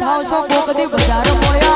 થાવ છો કોકદી બજાર મોયા.